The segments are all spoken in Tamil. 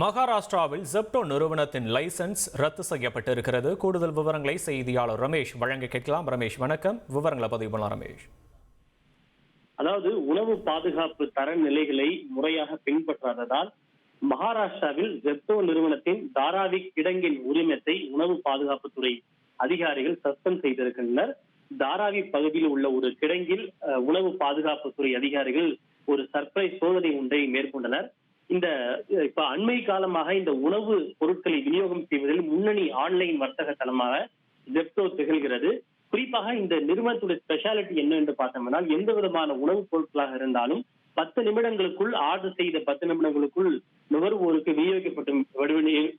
மகாராஷ்டிராவில் ஜெப்டோ நிறுவனத்தின் லைசன்ஸ் ரத்து செய்யப்பட்டிருக்கிறது. கூடுதல் விவரங்களை செய்தியாளர் ரமேஷ் வழங்க கேட்கலாம். ரமேஷ் வணக்கம். விவரங்களை பதிவு பண்ணலாம் ரமேஷ். அதாவது உணவு பாதுகாப்பு தரநிலைகளை முறையாக பின்பற்றாததால் மகாராஷ்டிராவில் ஜெப்டோ நிறுவனத்தின் தாராவி கிடங்கின் உரிமத்தை உணவு பாதுகாப்புத்துறை அதிகாரிகள் சஸ்பெண்ட் செய்திருக்கின்றனர். தாராவி பகுதியில் உள்ள ஒரு கிடங்கில் உணவு பாதுகாப்புத்துறை அதிகாரிகள் ஒரு சர்ப்ரைஸ் சோதனை ஒன்றை மேற்கொண்டனர். இந்த இப்ப அண்மை காலமாக இந்த உணவு பொருட்களை விநியோகம் செய்வதில் முன்னணி ஆன்லைன் வர்த்தக தளமாக ஜெப்டோ திகழ்கிறது. குறிப்பாக இந்த நிறுவனத்துடைய ஸ்பெஷாலிட்டி என்ன என்று பார்த்தோம்னா எந்த விதமான உணவுப் பொருட்களாக இருந்தாலும் பத்து நிமிடங்களுக்குள் ஆர்டர் செய்த பத்து நிமிடங்களுக்குள் நுகர்வோருக்கு விநியோகிக்கப்பட்டு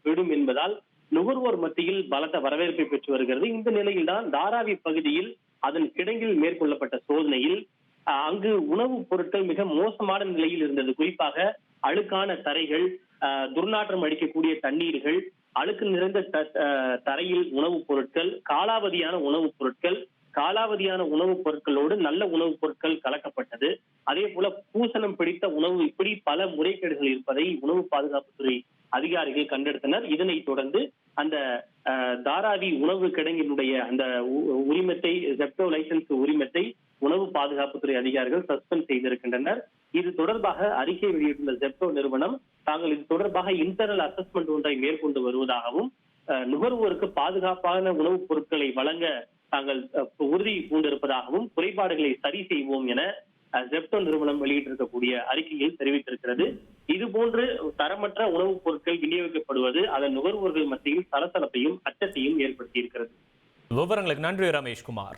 விடும் என்பதால் நுகர்வோர் மத்தியில் பலத்த வரவேற்பை பெற்று வருகிறது. இந்த நிலையில்தான் தாராவி பகுதியில் அதன் கிடங்கில் மேற்கொள்ளப்பட்ட சோதனையில் அங்கு உணவுப் பொருட்கள் மிக மோசமான நிலையில் இருந்தது. குறிப்பாக அழுக்கான தரைகள் அஹ், துர்நாற்றம் அடிக்கக்கூடிய தண்ணீர்கள் அழுக்கு நிறைந்த த- அஹ், தரையில் உணவுப் பொருட்கள் காலாவதியான உணவுப் பொருட்கள் காலாவதியான உணவுப் பொருட்களோடு நல்ல உணவுப் பொருட்கள் கலக்கப்பட்டது. அதே போல பூசணம் பிடித்த உணவு இப்படி பல முறைகேடுகள் இருப்பதை உணவு பாதுகாப்புத்துறை அதிகாரிகள் கண்டெடுத்தனர். இதனைத் தொடர்ந்து அந்த தாராவி உணவு கிடங்கினுடைய அந்த உ- உரிமத்தை ஜெப்டோ லைசன்ஸ் உரிமத்தை பாதுகாப்புத்துறை அதிகாரிகள் சஸ்பெண்ட் செய்திருக்கின்றனர். இது தொடர்பாக அறிக்கை வெளியிட்டுள்ள ஜெப்டோ நிறுவனம் தாங்கள் இது தொடர்பாக இன்டர்னல் அசஸ்மெண்ட் ஒன்றை மேற்கொண்டு வருவதாகவும் நுகர்வோருக்கு பாதுகாப்பான உணவுப் பொருட்களை வழங்க தாங்கள் உறுதி பூண்டிருப்பதாகவும் குறைபாடுகளை சரி செய்வோம் என ஜெப்டோ நிறுவனம் வெளியிட்டிருக்கக்கூடிய அறிக்கையில் தெரிவித்திருக்கிறது. இதுபோன்று தரமற்ற உணவுப் பொருட்கள் விநியோகிக்கப்படுவது அதன் நுகர்வோர்கள் மத்தியில் சலசலப்பையும் அச்சத்தையும் ஏற்படுத்தியிருக்கிறது. விவரங்களுக்கு நன்றி ரமேஷ்குமார்.